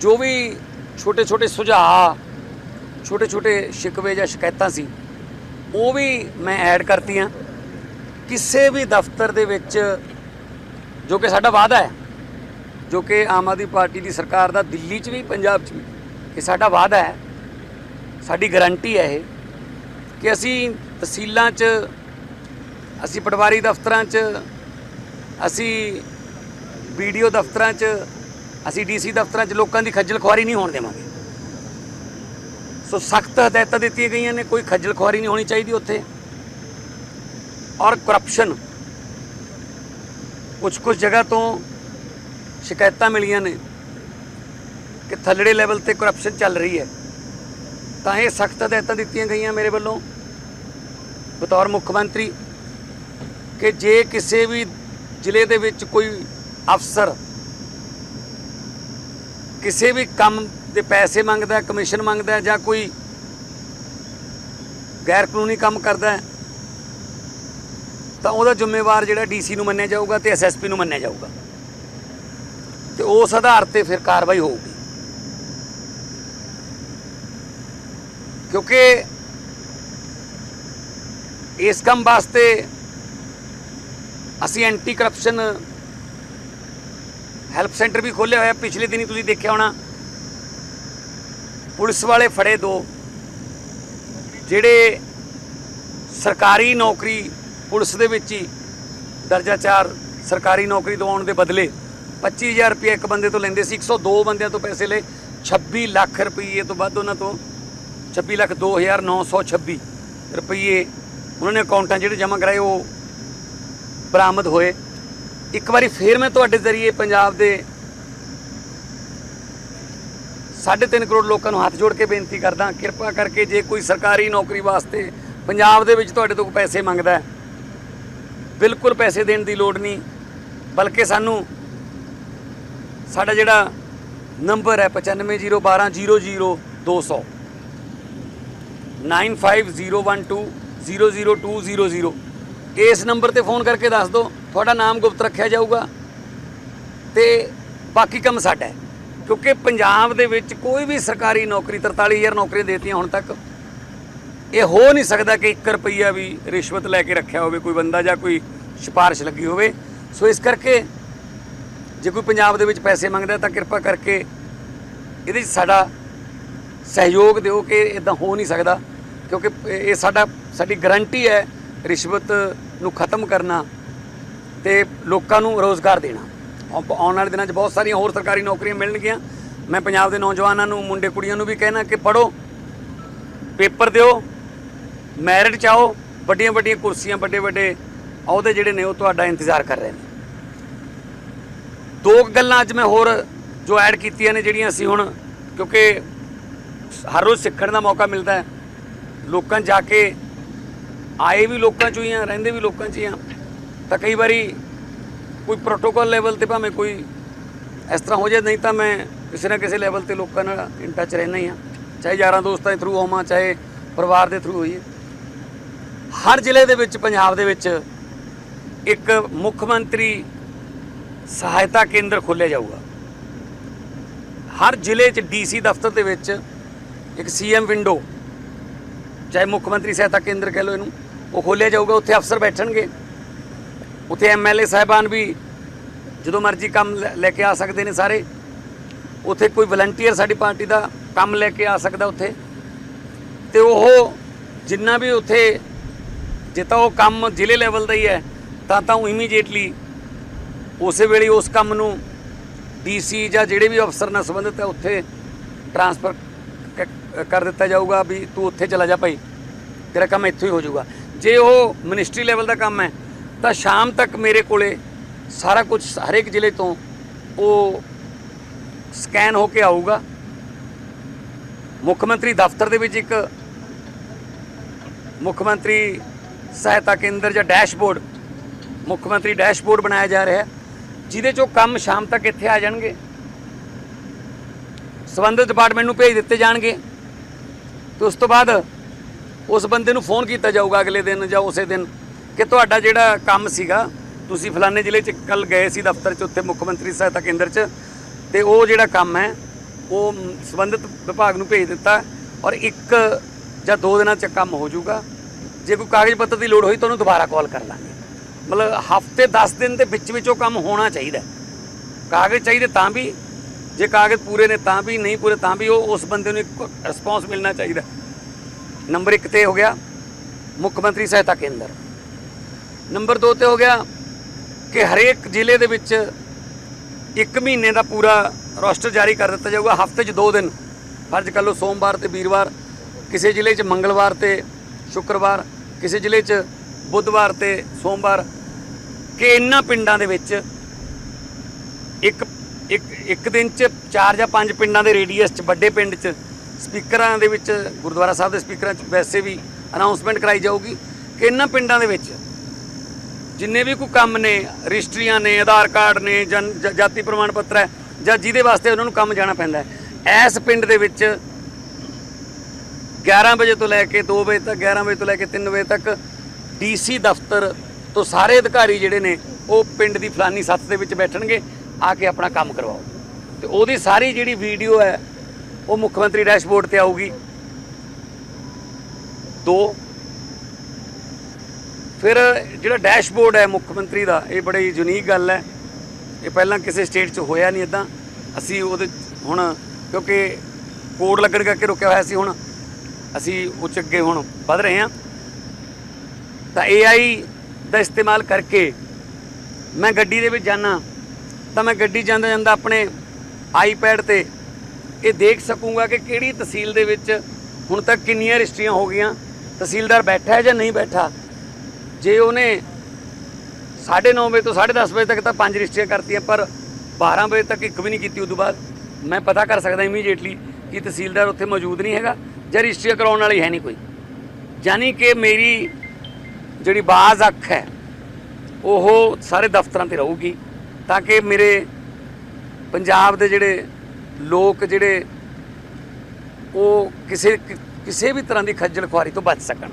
ਜੋ ਵੀ ਛੋਟੇ ਛੋਟੇ ਸੁਝਾਅ, ਛੋਟੇ ਛੋਟੇ ਸ਼ਿਕਵੇ ਜਾਂ ਸ਼ਿਕਾਇਤਾਂ ਸੀ, ਉਹ ਵੀ ਮੈਂ ਐਡ ਕਰਤੀਆਂ। ਕਿਸੇ ਵੀ ਦਫ਼ਤਰ ਦੇ ਵਿੱਚ, ਜੋ ਕਿ ਸਾਡਾ ਵਾਅਦਾ ਹੈ, ਜੋ ਕਿ ਆਮ ਆਦਮੀ ਪਾਰਟੀ ਦੀ ਸਰਕਾਰ ਦਾ, ਦਿੱਲੀ 'ਚ ਵੀ, ਪੰਜਾਬ 'ਚ ਵੀ, ਇਹ ਸਾਡਾ ਵਾਅਦਾ ਹੈ। ਸਾਡੀ ਗਾਰੰਟੀ ਹੈ ਇਹ ਕਿ ਅਸੀਂ ਤਹਿਸੀਲਾਂ 'ਚ, ਅਸੀਂ ਪਟਵਾਰੀ ਦਫ਼ਤਰਾਂ 'ਚ, ਅਸੀਂ ਵੀਡੀਓ ਦਫ਼ਤਰਾਂ 'ਚ ਅਸੀਂ ਡੀਸੀ ਦਫ਼ਤਰਾਂ 'ਚ ਲੋਕਾਂ ਦੀ ਖੱਜਲ ਖੁਆਰੀ ਨਹੀਂ ਹੋਣ ਦੇਵਾਂਗੇ। ਸੋ ਸਖਤ ਹਦਾਇਤਾਂ ਦਿੱਤੀਆਂ ਗਈਆਂ ਨੇ, ਕੋਈ ਖੱਜਲ ਖੁਆਰੀ ਨਹੀਂ ਹੋਣੀ ਚਾਹੀਦੀ ਉੱਥੇ। ਔਰ ਕਰਪਸ਼ਨ ਕੁਝ ਕੁਝ ਜਗ੍ਹਾ ਤੋਂ ਸ਼ਿਕਾਇਤਾਂ ਮਿਲੀਆਂ ਨੇ ਕਿ ਥੱਲੜੇ ਲੈਵਲ ਤੇ ਕਰਪਸ਼ਨ ਚੱਲ ਰਹੀ ਹੈ। ਤਾਂ ਇਹ ਸਖਤ ਹਦਾਇਤਾਂ ਦਿੱਤੀਆਂ ਗਈਆਂ ਮੇਰੇ ਵੱਲੋਂ। ਬਤੌਰ ਮੁੱਖ ਮੰਤਰੀ, ਕਿ ਜੇ ਕਿਸੇ ਵੀ ਜ਼ਿਲ੍ਹੇ ਦੇ ਵਿੱਚ ਕੋਈ ਅਫਸਰ ਕਿਸੇ ਵੀ ਕੰਮ ਦੇ ਪੈਸੇ ਮੰਗਦਾ ਕਮਿਸ਼ਨ ਮੰਗਦਾ ਜਾਂ ਕੋਈ ਗੈਰ ਕਾਨੂੰਨੀ ਕੰਮ ਕਰਦਾ ਤਾਂ ਉਹਦਾ ਜ਼ਿੰਮੇਵਾਰ ਜਿਹੜਾ ਡੀਸੀ ਨੂੰ ਮੰਨਿਆ ਜਾਊਗਾ ਤੇ ਐਸਐਸਪੀ ਨੂੰ ਮੰਨਿਆ ਜਾਊਗਾ। ਤੇ ਉਸ ਆਧਾਰ ਤੇ ਫਿਰ ਕਾਰਵਾਈ ਹੋਊਗੀ। ਕਿਉਂਕਿ ਇਸ ਕੰਮ ਵਾਸਤੇ ਅਸੀਂ ਐਂਟੀ ਕਰਪਸ਼ਨ ਹੈਲਪ ਸੈਂਟਰ ਵੀ ਖੋਲ੍ਹਿਆ ਹੋਇਆ, ਪਿਛਲੇ ਦਿਨੀ ਤੁਸੀਂ ਦੇਖਿਆ ਹੋਣਾ। ਪੁਲਿਸ ਵਾਲੇ ਫੜੇ ਦੋ। ਜਿਹੜੇ ਸਰਕਾਰੀ ਨੌਕਰੀ ਪੁਲਿਸ ਦੇ ਵਿੱਚ ਹੀ ਦਰਜਾ 4 ਸਰਕਾਰੀ ਨੌਕਰੀ ਦਿਵਾਉਣ ਦੇ ਬਦਲੇ 25000 ਰੁਪਏ ਇੱਕ ਬੰਦੇ ਤੋਂ ਲੈਂਦੇ ਸੀ 102 ਬੰਦਿਆਂ ਤੋਂ ਪੈਸੇ ਲਏ। 26 ਲੱਖ ਰੁਪਏ ਤੋਂ ਵੱਧ ਉਹਨਾਂ ਤੋਂ। 26 ਲੱਖ 2926 ਰੁਪਏ ਉਹਨਾਂ ਨੇ ਅਕਾਊਂਟਾਂ ਜਿਹੜੇ ਜਮ੍ਹਾਂ ਕਰਾਏ ਉਹ ਬਰਾਮਦ ਹੋਏ। ਇੱਕ ਵਾਰੀ ਫੇਰ ਮੈਂ ਤੁਹਾਡੇ ਜ਼ਰੀਏ ਪੰਜਾਬ ਦੇ 3.5 ਕਰੋੜ ਲੋਕਾਂ ਨੂੰ ਹੱਥ ਜੋੜ ਕੇ ਬੇਨਤੀ ਕਰਦਾ, ਕਿਰਪਾ ਕਰਕੇ ਜੇ ਕੋਈ ਸਰਕਾਰੀ ਨੌਕਰੀ ਵਾਸਤੇ ਪੰਜਾਬ ਦੇ ਵਿੱਚ ਤੁਹਾਡੇ ਤੋਂ ਪੈਸੇ ਮੰਗਦਾ ਬਿਲਕੁਲ ਪੈਸੇ ਦੇਣ ਦੀ ਲੋੜ ਨਹੀਂ, ਬਲਕਿ ਸਾਨੂੰ ਸਾਡਾ ਜਿਹੜਾ ਨੰਬਰ ਹੈ 9501200200 9501200200 ਇਸ ਨੰਬਰ ਤੇ ਫੋਨ ਕਰਕੇ ਦੱਸ ਦਿਓ। ਤੁਹਾਡਾ ਨਾਮ ਗੁਪਤ ਰੱਖਿਆ ਜਾਊਗਾ ਤੇ ਬਾਕੀ ਕੰਮ ਸਾਡਾ ਹੈ। ਕਿਉਂਕਿ ਪੰਜਾਬ ਦੇ ਵਿੱਚ ਕੋਈ ਵੀ ਸਰਕਾਰੀ ਨੌਕਰੀ 43000 ਨੌਕਰੀਆਂ ਦੇਤੀਆਂ ਹੁਣ ਤੱਕ, ਇਹ ਹੋ ਨਹੀਂ ਸਕਦਾ ਕਿ 1 ਰੁਪਈਆ ਵੀ ਰਿਸ਼ਵਤ ਲੈ ਕੇ ਰੱਖਿਆ ਹੋਵੇ, ਕੋਈ ਬੰਦਾ ਜਾਂ ਕੋਈ ਸਿਫਾਰਿਸ਼ ਲੱਗੀ ਹੋਵੇ। ਸੋ ਇਸ ਕਰਕੇ ਜੇ ਕੋਈ ਪੰਜਾਬ ਦੇ ਵਿੱਚ ਪੈਸੇ ਮੰਗਦਾ ਤਾਂ ਕਿਰਪਾ ਕਰਕੇ ਇਹਦੇ 'ਚ ਸਾਡਾ ਸਹਿਯੋਗ ਦਿਓ ਕਿ ਇਦਾਂ ਹੋ ਨਹੀਂ ਸਕਦਾ। ਕਿਉਂਕਿ ਇਹ ਸਾਡਾ, ਸਾਡੀ ਗਰੰਟੀ ਹੈ ਰਿਸ਼ਵਤ ਨੂੰ ਖਤਮ ਕਰਨਾ। ਤੇ ਲੋਕਾਂ ਨੂੰ ਰੋਜ਼ਗਾਰ ਦੇਣਾ। ਆਉਣ ਵਾਲੇ ਦਿਨਾਂ 'ਚ ਬਹੁਤ ਸਾਰੀਆਂ ਹੋਰ ਸਰਕਾਰੀ ਨੌਕਰੀਆਂ ਮਿਲਣਗੀਆਂ। ਮੈਂ ਪੰਜਾਬ ਦੇ ਨੌਜਵਾਨਾਂ ਨੂੰ, ਮੁੰਡੇ ਕੁੜੀਆਂ ਨੂੰ ਵੀ ਕਹਿਣਾ ਕਿ ਪੜੋ ਪੇਪਰ ਦਿਓ, ਮੈਰਿਟ ਚਾਓ ਵੱਡੀਆਂ ਵੱਡੀਆਂ ਕੁਰਸੀਆਂ ਵੱਡੇ ਵੱਡੇ ਅਹੁਦੇ ਜਿਹੜੇ ਨੇ ਉਹ ਤੁਹਾਡਾ ਇੰਤਜ਼ਾਰ ਕਰ ਰਹੇ ਨੇ। ਦੋ ਗੱਲਾਂ ਅੱਜ ਮੈਂ ਹੋਰ ਜੋ ਐਡ ਕੀਤੀਆਂ ਨੇ, ਜਿਹੜੀਆਂ ਅਸੀਂ ਹੁਣ ਕਿਉਂਕਿ ਹਰ ਰੋਜ਼ ਸਿੱਖਣ ਦਾ ਮੌਕਾ ਮਿਲਦਾ ਹੈ। ਲੋਕਾਂ ਜਾ ਕੇ ਆਏ ਵੀ ਲੋਕਾਂ 'ਚੋਂ ਹੀ ਆ, ਰਹਿੰਦੇ ਵੀ ਲੋਕਾਂ 'ਚ ਹੀ ਆ। ਤਾਂ ਕਈ ਵਾਰੀ ਕੋਈ ਪ੍ਰੋਟੋਕਾਲ ਲੈਵਲ ਤੇ ਭਾਵੇਂ ਕੋਈ ਇਸ ਤਰ੍ਹਾਂ ਹੋ ਜਾਏ, ਨਹੀਂ ਤਾਂ ਮੈਂ ਕਿਸੇ ਨਾ ਕਿਸੇ ਲੈਵਲ ਤੇ ਲੋਕਾਂ ਨਾਲ ਇਨ ਟੱਚ ਰਹਿਣਾ ਹੀ ਆ। ਚਾਹੇ ਯਾਰਾਂ ਦੋਸਤਾਂ ਦੇ ਥਰੂ ਹੋਵਾਂ, ਚਾਹੇ ਪਰਿਵਾਰ ਦੇ ਥਰੂ ਹੋਈਏ। ਹਰ ਜ਼ਿਲ੍ਹੇ ਦੇ ਵਿੱਚ, ਪੰਜਾਬ ਦੇ ਵਿੱਚ ਇੱਕ ਮੁੱਖ ਮੰਤਰੀ ਸਹਾਇਤਾ ਕੇਂਦਰ ਖੋਲ੍ਹਿਆ ਜਾਊਗਾ। ਹਰ ਜ਼ਿਲ੍ਹੇ 'ਚ ਡੀਸੀ ਦਫ਼ਤਰ ਦੇ ਵਿੱਚ ਇੱਕ ਸੀਐਮ ਵਿੰਡੋ ਚਾਹੇ ਮੁੱਖ ਮੰਤਰੀ ਸਹਾਇਤਾ ਕੇਂਦਰ ਕਹਿ ਲਓ ਇਹਨੂੰ, ਉਹ ਖੋਲ੍ਹਿਆ ਜਾਊਗਾ। ਉੱਥੇ ਅਫਸਰ ਬੈਠਣਗੇ। ਉੱਥੇ ਐਮਐਲਏ ਸਾਹਿਬਾਨ ਵੀ ਜਦੋਂ ਮਰਜ਼ੀ ਕੰਮ ਲੈ- ਲੈ ਕੇ ਆ ਸਕਦੇ ਨੇ ਸਾਰੇ। ਉੱਥੇ ਕੋਈ ਵਲੰਟੀਅਰ ਸਾਡੀ ਪਾਰਟੀ ਦਾ ਕੰਮ ਲੈ ਕੇ ਆ ਸਕਦਾ ਉੱਥੇ। ਤੇ ਉਹ ਜਿੰਨਾ ਵੀ ਉੱਥੇ ਜੇ ਤਾਂ ਉਹ ਕੰਮ ਜ਼ਿਲ੍ਹੇ ਲੈਵਲ ਦਾ ਹੀ ਹੈ, ਤਾਂ ਤਾਂ ਉਹ ਇਮੀਡੀਏਟਲੀ ਉਸੇ ਵੇਲੇ ਉਸ ਕੰਮ ਨੂੰ ਡੀਸੀ ਜਾਂ ਜਿਹੜੇ ਵੀ ਅਫਸਰ ਨਾਲ ਸੰਬੰਧਿਤ ਹੈ, ਉੱਥੇ ਟਰਾਂਸਫਰ ਕਰ ਦਿੱਤਾ ਜਾਊਗਾ ਵੀ ਤੂੰ ਉੱਥੇ ਚਲਾ ਜਾ ਭਾਈ। ਤੇਰਾ ਕੰਮ ਇੱਥੋਂ ਹੀ ਹੋ ਜਾਊਗਾ। ਜੇ ਉਹ ਮਿਨਿਸਟਰੀ ਲੈਵਲ ਦਾ ਕੰਮ ਹੈ ਤਾਂ ਸ਼ਾਮ ਤੱਕ ਮੇਰੇ ਕੋਲੇ ਸਾਰਾ ਕੁਝ ਹਰੇਕ ਜ਼ਿਲ੍ਹੇ ਤੋਂ ਉਹ ਸਕੈਨ ਹੋ ਕੇ ਆਊਗਾ। ਮੁੱਖ ਮੰਤਰੀ ਦਫ਼ਤਰ ਦੇ ਵਿੱਚ ਇੱਕ ਮੁੱਖ ਮੰਤਰੀ ਸਹਾਇਤਾ ਕੇਂਦਰ ਜਾਂ ਡੈਸ਼ਬੋਰਡ, ਮੁੱਖ ਮੰਤਰੀ ਡੈਸ਼ਬੋਰਡ ਬਣਾਇਆ ਜਾ ਰਿਹਾ ਹੈ ਜਿਹਦੇ ਚੋਂ ਕੰਮ ਸ਼ਾਮ ਤੱਕ ਇੱਥੇ ਆ ਜਾਣਗੇ। ਸੰਬੰਧਿਤ ਡਿਪਾਰਟਮੈਂਟ ਨੂੰ ਭੇਜ ਦਿੱਤੇ ਜਾਣਗੇ ਤੇ ਉਸ ਤੋਂ ਬਾਅਦ ਉਸ ਬੰਦੇ ਨੂੰ ਫੋਨ ਕੀਤਾ ਜਾਊਗਾ ਅਗਲੇ ਦਿਨ ਜਾਂ ਉਸੇ ਦਿਨ। ਕਿ ਤੁਹਾਡਾ ਜਿਹੜਾ ਕੰਮ ਸੀਗਾ, ਤੁਸੀਂ ਫਲਾਣੇ ਜ਼ਿਲ੍ਹੇ 'ਚ ਕੱਲ ਗਏ ਸੀ ਦਫ਼ਤਰ 'ਚ, ਉੱਥੇ ਮੁੱਖ ਮੰਤਰੀ ਸਹਾਇਤਾ ਕੇਂਦਰ 'ਚ, ਤੇ ਉਹ ਜਿਹੜਾ ਕੰਮ ਹੈ, ਉਹ ਸੰਬੰਧਿਤ ਵਿਭਾਗ ਨੂੰ ਭੇਜ ਦਿੱਤਾ ਔਰ ਇੱਕ ਜਾਂ ਦੋ ਦਿਨਾਂ 'ਚ ਕੰਮ ਹੋ ਜਾਊਗਾ। ਜੇ ਕੋਈ ਕਾਗਜ਼ ਪੱਤਰ ਦੀ ਲੋੜ ਹੋਈ ਤਾਂ ਉਹਨੂੰ ਦੁਬਾਰਾ ਕਾਲ ਕਰ ਲਾਂਗੇ। ਮਤਲਬ ਹਫ਼ਤੇ 10 ਦਿਨ ਦੇ ਵਿੱਚ ਵਿੱਚ ਉਹ ਕੰਮ ਹੋਣਾ ਚਾਹੀਦਾ ਕਾਗਜ਼ ਚਾਹੀਦੇ ਤਾਂ ਵੀ, ਜੇ ਕਾਗਜ਼ ਪੂਰੇ ਨੇ ਤਾਂ ਵੀ, ਨਹੀਂ ਪੂਰੇ ਤਾਂ ਵੀ ਉਹ ਉਸ ਬੰਦੇ ਨੂੰ ਇੱਕ ਰਿਸਪੌਂਸ ਮਿਲਣਾ ਚਾਹੀਦਾ ਨੰਬਰ 1 ਤੇ ਹੋ ਗਿਆ, ਮੁੱਖ ਮੰਤਰੀ ਸਹਾਇਤਾ ਕੇਂਦਰ। ਨੰਬਰ 2 ਤੇ ਹੋ ਗਿਆ ਕਿ ਹਰੇਕ ਜ਼ਿਲ੍ਹੇ ਦੇ ਵਿੱਚ ਇੱਕ ਮਹੀਨੇ ਦਾ ਪੂਰਾ ਰੋਸਟਰ ਜਾਰੀ ਕਰ ਦਿੱਤਾ ਜਾਊਗਾ। ਹਫ਼ਤੇ 'ਚ ਦੋ ਦਿਨ। ਫਰਜ਼ ਕਰ ਲਓ ਸੋਮਵਾਰ ਤੇ ਵੀਰਵਾਰ, ਕਿਸੇ ਜ਼ਿਲ੍ਹੇ 'ਚ ਮੰਗਲਵਾਰ ਤੇ ਸ਼ੁੱਕਰਵਾਰ, ਕਿਸੇ ਜ਼ਿਲ੍ਹੇ 'ਚ ਬੁੱਧਵਾਰ ਤੇ ਸੋਮਵਾਰ, ਕਿ ਇਹਨਾਂ ਪਿੰਡਾਂ ਦੇ ਵਿੱਚ ਇੱਕ ਇੱਕ ਇੱਕ ਦਿਨ 'ਚ ਚਾਰ ਜਾਂ ਪੰਜ ਪਿੰਡਾਂ ਦੇ ਰੇਡੀਅਸ 'ਚ, ਵੱਡੇ ਪਿੰਡ 'ਚ ਸਪੀਕਰਾਂ ਦੇ ਵਿੱਚ, ਗੁਰਦੁਆਰਾ ਸਾਹਿਬ ਦੇ ਸਪੀਕਰਾਂ 'ਚ ਵੈਸੇ ਵੀ ਅਨਾਉਂਸਮੈਂਟ ਕਰਾਈ ਜਾਊਗੀ ਕਿ ਇਹਨਾਂ ਪਿੰਡਾਂ ਦੇ ਵਿੱਚ ਜਿੰਨੇ ਵੀ ਕੋਈ ਕੰਮ ਨੇ, ਰਜਿਸਟਰੀਆਂ ਨੇ, ਆਧਾਰ ਕਾਰਡ ਨੇ, ਜਨ ਜਾਤੀ ਪ੍ਰਮਾਣ ਪੱਤਰ ਹੈ, ਜਾਂ ਜਿਹਦੇ ਵਾਸਤੇ ਉਹਨਾਂ ਨੂੰ ਕੰਮ ਜਾਣਾ ਪੈਂਦਾ ਹੈ। ਇਸ ਪਿੰਡ ਦੇ ਵਿੱਚ 11 ਵਜੇ ਤੋਂ ਲੈ ਕੇ 2 ਵਜੇ ਤੱਕ 11 ਵਜੇ ਤੋਂ ਲੈ ਕੇ 3 ਵਜੇ ਤੱਕ ਡੀਸੀ ਦਫ਼ਤਰ ਤੋਂ ਸਾਰੇ ਅਧਿਕਾਰੀ ਜਿਹੜੇ ਨੇ, ਉਹ ਪਿੰਡ ਦੀ ਫਲਾਨੀ ਸੱਤ ਦੇ ਵਿੱਚ ਬੈਠਣਗੇ, ਆ ਕੇ ਆਪਣਾ ਕੰਮ ਕਰਵਾਓ। ਤੇ ਉਹਦੀ ਸਾਰੀ ਜਿਹੜੀ ਵੀਡੀਓ ਹੈ, ਉਹ ਮੁੱਖ ਮੰਤਰੀ ਡੈਸ਼ਬੋਰਡ ਤੇ ਆਊਗੀ। ਦੋ ਫਿਰ ਜਿਹੜਾ ਡੈਸ਼ਬੋਰਡ ਹੈ ਮੁੱਖ ਮੰਤਰੀ ਦਾ, ਇਹ ਬੜੀ ਯੂਨੀਕ ਗੱਲ ਹੈ। ਇਹ ਪਹਿਲਾਂ ਕਿਸੇ ਸਟੇਟ 'ਚ ਹੋਇਆ ਨਹੀਂ ਇਦਾਂ ਅਸੀਂ ਉਹਦੇ ਹੁਣ, ਕਿਉਂਕਿ ਕੋਡ ਲੱਗਣ ਕਰਕੇ ਰੁਕਿਆ ਹੋਇਆ ਸੀ ਹੁਣ। ਅਸੀਂ ਉਹ 'ਚ ਅੱਗੇ ਹੁਣ ਵਧ ਰਹੇ ਹਾਂ। ਤਾਂ AI ਦਾ ਇਸਤੇਮਾਲ ਕਰਕੇ ਮੈਂ ਗੱਡੀ ਦੇ ਵਿੱਚ ਜਾਣਾ ਤਾਂ ਮੈਂ ਗੱਡੀ ਜਾਂਦਾ ਜਾਂਦਾ ਆਪਣੇ ਆਈਪੈਡ ਤੇ ਇਹ ਦੇਖ ਸਕੂੰਗਾ ਕਿ ਕਿਹੜੀ ਤਹਿਸੀਲ ਦੇ ਵਿੱਚ ਹੁਣ ਤੱਕ ਕਿੰਨੀਆਂ ਰਜਿਸਟਰੀਆਂ ਹੋ ਗਈਆਂ। ਤਹਿਸੀਲਦਾਰ ਬੈਠਾ ਹੈ ਜਾਂ ਨਹੀਂ ਬੈਠਾ? ਜੇ ਉਹਨੇ 9:30 ਵਜੇ ਤੋਂ 10:30 ਵਜੇ ਤੱਕ ਤਾਂ ਪੰਜ ਰਜਿਸਟਰੀਆਂ ਕਰਤੀਆਂ, ਪਰ 12 ਵਜੇ ਤੱਕ ਇੱਕ ਵੀ ਨਹੀਂ ਕੀਤੀ, ਉਦੋਂ ਬਾਅਦ ਮੈਂ ਪਤਾ ਕਰ ਸਕਦਾ ਇਮੀਡੀਏਟਲੀ ਕਿ ਤਹਿਸੀਲਦਾਰ ਉੱਥੇ ਮੌਜੂਦ ਨਹੀਂ ਹੈਗਾ ਜਾਂ ਰਜਿਸਟਰੀ ਕਰਾਉਣ ਵਾਲੀ ਹੈ ਨਹੀਂ ਕੋਈ। ਯਾਨੀ ਕਿ ਮੇਰੀ ਜਿਹੜੀ ਬਾਜ਼ ਅੱਖ ਹੈ, ਉਹ ਸਾਰੇ ਦਫ਼ਤਰਾਂ ਤੇ ਰਹੂਗੀ ਤਾਂ ਕਿ ਮੇਰੇ ਪੰਜਾਬ ਦੇ ਜਿਹੜੇ ਲੋਕ ਜਿਹੜੇ ਉਹ ਕਿਸੇ ਕਿਸੇ ਵੀ ਤਰ੍ਹਾਂ ਦੀ ਖੱਜਲ ਖੁਆਰੀ ਤੋਂ ਬਚ ਸਕਣ।